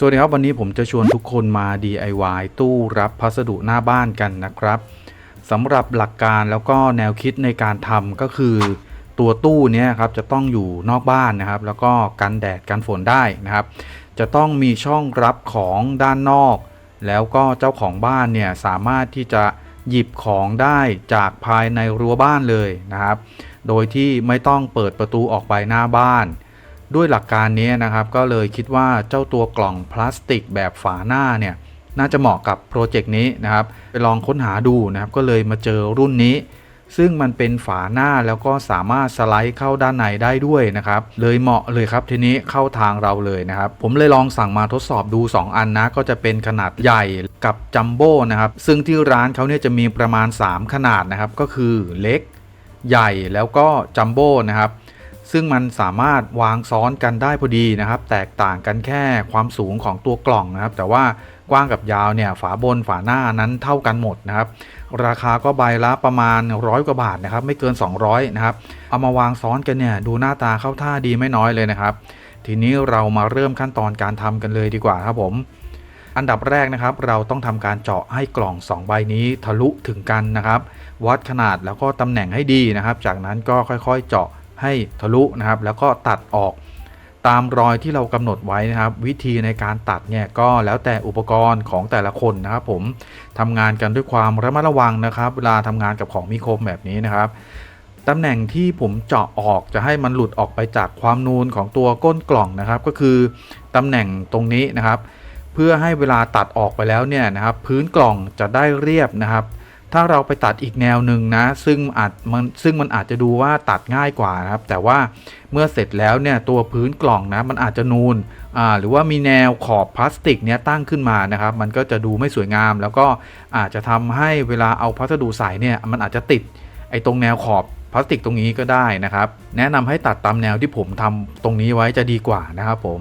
สวัสดีครับวันนี้ผมจะชวนทุกคนมา DIY ตู้รับพัสดุหน้าบ้านกันนะครับสำหรับหลักการแล้วก็แนวคิดในการทำก็คือ ตัวตู้นี้ครับจะต้องอยู่นอกบ้านนะครับ แล้วก็กันแดดกันฝนได้นะครับ จะต้องมีช่องรับของด้านนอก แล้วก็เจ้าของบ้านเนี่ยสามารถที่จะหยิบของได้จากภายในรั้วบ้านเลยนะครับ โดยที่ไม่ต้องเปิดประตูออกไปหน้าบ้าน ด้วยหลักการนี้นะครับ ก็เลยคิดว่าเจ้าตัวกล่องพลาสติกแบบฝาหน้าเนี่ยน่าจะเหมาะกับโปรเจกต์นี้นะครับ ไปลองค้นหาดูนะครับ ก็เลยมาเจอรุ่นนี้ ซึ่งมันเป็นฝาหน้าแล้วก็สามารถสไลด์เข้าด้านในได้ด้วยนะครับ เลยเหมาะเลยครับทีนี้เข้าทางเราเลยนะครับ ผมเลยลองสั่งมาทดสอบดู 2 อันนะ ก็จะเป็นขนาดใหญ่กับจัมโบ้นะครับ ซึ่งที่ร้านเขาเนี่ยจะมีประมาณ 3 ขนาดนะครับ ก็คือเล็ก ใหญ่แล้วก็จัมโบ้นะครับ ซึ่งมันสามารถวางซ้อนกันได้พอดีนะครับ แตกต่างกันแค่ความสูงของตัวกล่องนะครับ แต่ว่ากว้างกับยาวเนี่ยฝาบนฝาหน้านั้นเท่ากันหมดนะครับ ราคาก็ใบละประมาณร้อยกว่าบาทนะครับ ไม่เกิน 200นะครับเอามาวางซ้อนกันเนี่ยดูหน้าตาเข้าท่าดีไม่น้อยเลยนะครับ ทีนี้เรามาเริ่มขั้นตอนการทำกันเลยดีกว่าครับผมอันดับแรกนะครับเราต้องทำการเจาะให้กล่อง 2 ใบนี้ทะลุถึงกันนะครับ วัดขนาดแล้วก็ตำแหน่งให้ดีนะครับ จากนั้นก็ค่อยๆเจาะ ให้ทะลุนะครับ แล้วก็ตัดออกตามรอยที่เรากำหนดไว้นะครับ วิธีในการตัดเนี่ยก็แล้วแต่อุปกรณ์ของแต่ละคนนะครับ ผมทำงานกันด้วยความระมัดระวังนะครับ เวลาทำงานกับของมีคมแบบนี้นะครับตำแหน่งที่ผมเจาะออกจะให้มันหลุดออกไปจากความนูนของตัวก้นกล่องนะครับ ก็คือตำแหน่งตรงนี้นะครับ เพื่อให้เวลาตัดออกไปแล้วเนี่ยนะครับ พื้นกล่องจะได้เรียบนะครับ ถ้าเราไปตัดอีกแนวหนึ่งนะ ซึ่งอาจมันซึ่งมันอาจจะดูว่าตัดง่ายกว่านะครับ แต่ว่าเมื่อเสร็จแล้วเนี่ยตัวพื้นกล่องนะมันอาจจะนูนอ่าหรือว่ามีแนวขอบพลาสติกเนี้ยตั้งขึ้นมานะครับ มันก็จะดูไม่สวยงาม แล้วก็อาจจะทำให้เวลาเอาพัสดุใส่เนี่ยมันอาจจะติดไอ้ตรงแนวขอบพลาสติกตรงนี้ก็ได้นะครับ แนะนำให้ตัดตามแนวที่ผมทำตรงนี้ไว้จะดีกว่านะครับผม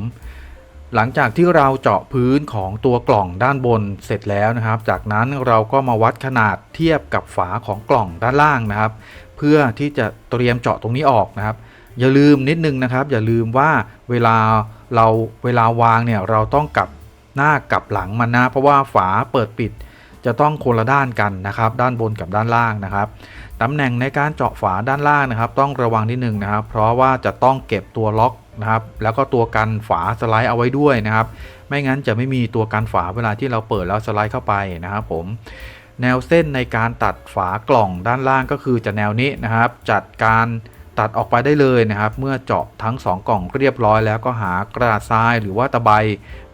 หลังจากที่เราเจาะพื้นของตัวกล่องด้านบนเสร็จแล้วนะครับ จากนั้นเราก็มาวัดขนาดเทียบกับฝาของกล่องด้านล่างนะครับ เพื่อที่จะเตรียมเจาะตรงนี้ออกนะครับ อย่าลืมนิดนึงนะครับ อย่าลืมว่าเวลาเราเวลาวางเนี่ยเราต้องกลับหน้ากลับหลังมันนะ เพราะว่าฝาเปิดปิดจะต้องคนละด้านกันนะครับ ด้านบนกับด้านล่างนะครับตำแหน่งในการเจาะฝาด้านล่างนะครับ ต้องระวังนิดนึงนะครับ เพราะว่าจะต้องเก็บตัวล็อก นะครับ แล้วก็ตัวกันฝาสไลด์เอาไว้ด้วยนะครับ ไม่งั้นจะไม่มีตัวกันฝาเวลาที่เราเปิดแล้วสไลด์เข้าไปนะครับผมแนวเส้นในการตัดฝากล่องด้านล่างก็คือจะแนวนี้นะครับ จัดการตัดออกไปได้เลยนะครับ เมื่อเจาะทั้ง 2 กล่องเรียบร้อยแล้วก็หากระดาษทรายหรือว่าตะไบ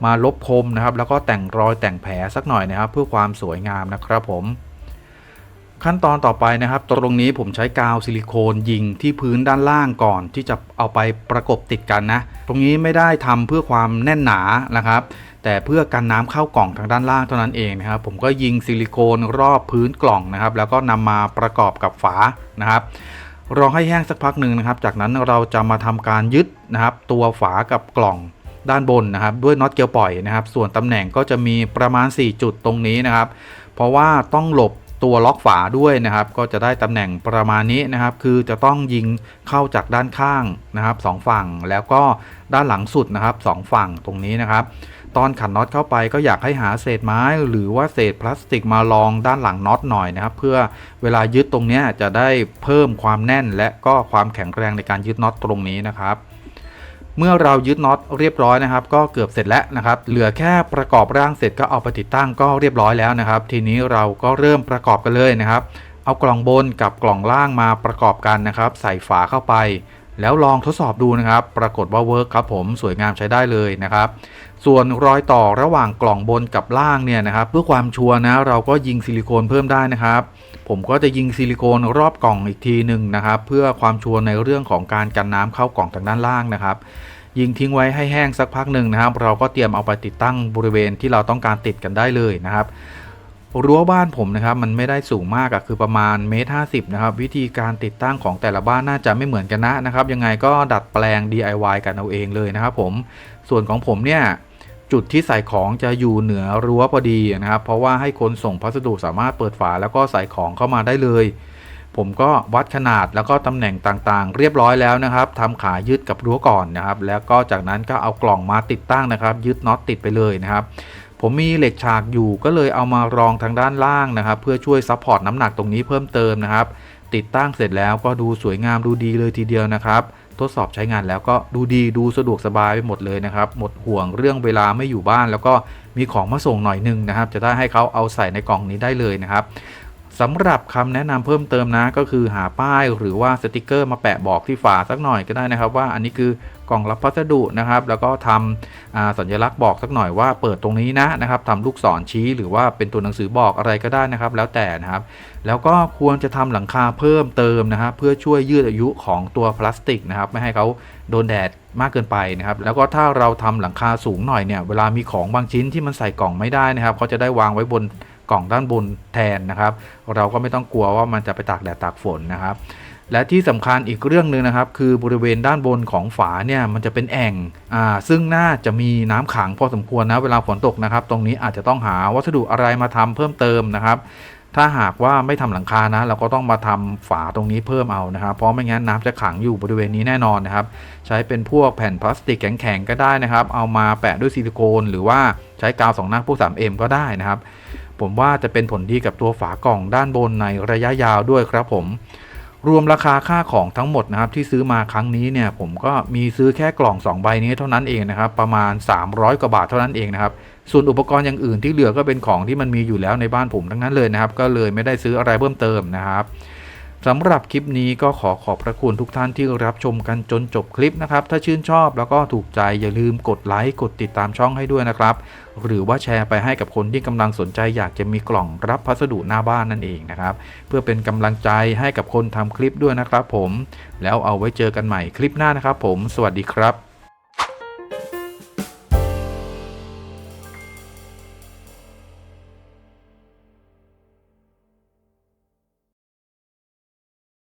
มาลบคมนะครับ แล้วก็แต่งรอยแต่งแผลสักหน่อยนะครับ เพื่อความสวยงามนะครับผม ขั้นตอนต่อไปนะครับ ตรงนี้ผมใช้กาวซิลิโคนยิงที่พื้นด้านล่างก่อน ที่จะเอาไปประกบติดกันนะ ตรงนี้ไม่ได้ทำเพื่อความแน่นหนานะครับ แต่เพื่อกันน้ำเข้ากล่องทางด้านล่างเท่านั้นเองนะครับ ผมก็ยิงซิลิโคนรอบพื้นกล่องนะครับ แล้วก็นำมาประกอบกับฝานะครับรอให้แห้งสักพักหนึ่งนะครับ จากนั้นเราจะมาทำการยึดนะครับ ตัวฝากับกล่องด้านบนนะครับ ด้วยน็อตเกลียวปล่อยนะครับ ส่วนตำแหน่งก็จะมีประมาณ 4 จุดตรงนี้นะครับ เพราะว่าต้องหลบ ตัวล็อกฝาด้วยนะครับ ก็จะได้ตำแหน่งประมาณนี้นะครับ คือจะต้องยิงเข้าจากด้านข้างนะครับสองฝั่งแล้วก็ด้านหลังสุดนะครับสองฝั่งตรงนี้นะครับ ตอนขันน็อตเข้าไปก็อยากให้หาเศษไม้หรือว่าเศษพลาสติกมาลองด้านหลังน็อตหน่อยนะครับ เพื่อเวลายึดตรงนี้จะได้เพิ่มความแน่นและก็ความแข็งแรงในการยึดน็อตตรงนี้นะครับ เมื่อเรายึดน็อตเรียบร้อยนะครับ ก็เกือบเสร็จแล้วนะครับ เหลือแค่ประกอบร่างเสร็จก็เอาไปติดตั้งก็เรียบร้อยแล้วนะครับ ทีนี้เราก็เริ่มประกอบกันเลยนะครับ เอากล่องบนกับกล่องล่างมาประกอบกันนะครับ ใส่ฝาเข้าไป แล้วลองทดสอบดูนะครับ ปรากฏว่าเวิร์กครับผมสวยงามใช้ได้เลยนะครับ ส่วนรอยต่อระหว่างกล่องบนกับล่างเนี่ยนะครับ เพื่อความชัวร์นะเราก็ยิงซิลิโคนเพิ่มได้นะครับ ผมก็จะยิงซิลิโคนรอบกล่องอีกทีหนึ่งนะครับ เพื่อความชัวร์ในเรื่องของการกันน้ำเข้ากล่องทางด้านล่างนะครับ ยิงทิ้งไว้ให้แห้งสักพักหนึ่งนะครับ เราก็เตรียมเอาไปติดตั้งบริเวณที่เราต้องการติดกันได้เลยนะครับ รั้วบ้านผมนะครับมันไม่ได้สูงมากอะคือประมาณเมตรห้าสิบนะครับวิธีการติดตั้งของแต่ละบ้านน่าจะไม่เหมือนกันนะนะครับยังไงก็ดัดแปลง DIY กันเอาเองเลยนะครับผมส่วนของผมเนี่ยจุดที่ใส่ของจะอยู่เหนือรั้วพอดีนะครับ เพราะว่าให้คนส่งพัสดุสามารถเปิดฝาแล้วก็ใส่ของเข้ามาได้เลย ผมก็วัดขนาดแล้วก็ตำแหน่งต่างๆ เรียบร้อยแล้วนะครับทำขายึดกับรั้วก่อนนะครับ แล้วก็จากนั้นก็เอากล่องมาติดตั้งนะครับ ยึดน็อตติดไปเลยนะครับ ผมมีเหล็กฉากอยู่ก็เลยเอามารองทางด้านล่างนะครับ เพื่อช่วยซัพพอร์ตน้ำหนักตรงนี้เพิ่มเติมนะครับ ติดตั้งเสร็จแล้วก็ดูสวยงามดูดีเลยทีเดียวนะครับ ทดสอบใช้งานแล้วก็ดูดีดูสะดวกสบายไปหมดเลยนะครับ หมดห่วงเรื่องเวลาไม่อยู่บ้าน แล้วก็มีของมาส่งหน่อยหนึงนะครับ จะได้ให้เขาเอาใส่ในกล่องนี้ได้เลยนะครับ สำหรับคำแนะนำเพิ่มเติมนะก็คือหาป้ายหรือว่าสติกเกอร์มาแปะบอกที่ฝาสักหน่อยก็ได้นะครับ ว่าอันนี้คือกล่องรับพัสดุนะครับ แล้วก็ทำสัญลักษณ์บอกสักหน่อยว่าเปิดตรงนี้นะนะครับทำลูกศรชี้หรือว่าเป็นตัวหนังสือบอกอะไรก็ได้นะครับ แล้วแต่นะครับ แล้วก็ควรจะทำหลังคาเพิ่มเติมนะครับเพื่อช่วยยืดอายุของตัวพลาสติกนะครับไม่ให้เขาโดนแดดมากเกินไปนะครับ แล้วก็ถ้าเราทำหลังคาสูงหน่อยเนี่ยเวลามีของบางชิ้นที่มันใส่กล่องไม่ได้นะครับเขาจะได้วางไว้บน กล่องด้านบนแทนนะครับ เราก็ไม่ต้องกลัวว่ามันจะไปตากแดดตากฝนนะครับ และที่สำคัญอีกเรื่องหนึ่งนะครับ คือบริเวณด้านบนของฝาเนี่ยมันจะเป็นแอ่งอ่าซึ่งน่าจะมีน้ำขังพอสมควรนะเวลาฝนตกนะครับ ตรงนี้อาจจะต้องหาวัสดุอะไรมาทำเพิ่มเติมนะครับถ้าหากว่าไม่ทำหลังคานะ เราก็ต้องมาทำฝาตรงนี้เพิ่มเอานะครับ เพราะไม่งั้นน้ำจะขังอยู่บริเวณนี้แน่นอนนะครับ ใช้เป็นพวกแผ่นพลาสติกแข็งๆก็ได้นะครับ เอามาแปะด้วยซิลิโคน หรือว่าใช้กาวสองหน้าพวก 3M ก็ได้นะครับ ผมว่าจะเป็นผลดีกับตัวฝากล่องด้านบนในระยะยาวด้วยครับผม รวมราคาค่าของทั้งหมดนะครับที่ซื้อมาครั้งนี้เนี่ยผมก็มีซื้อแค่กล่อง 2 ใบนี้เท่านั้นเองนะครับประมาณ 300 กว่าบาทเท่านั้นเองนะครับส่วนอุปกรณ์อย่างอื่นที่เหลือก็เป็นของที่มันมีอยู่แล้วในบ้านผมทั้งนั้นเลยนะครับ ก็เลยไม่ได้ซื้ออะไรเพิ่มเติมนะครับ สำหรับคลิปนี้ก็ขอขอบพระคุณทุกท่านที่รับชมกันจนจบคลิปนะครับ ถ้าชื่นชอบแล้วก็ถูกใจอย่าลืมกดไลค์กดติดตามช่องให้ด้วยนะครับ หรือว่าแชร์ไปให้กับคนที่กำลังสนใจอยากจะมีกล่องรับพัสดุหน้าบ้านนั่นเองนะครับ เพื่อเป็นกำลังใจให้กับคนทำคลิปด้วยนะครับผม แล้วเอาไว้เจอกันใหม่คลิปหน้านะครับผม สวัสดีครับ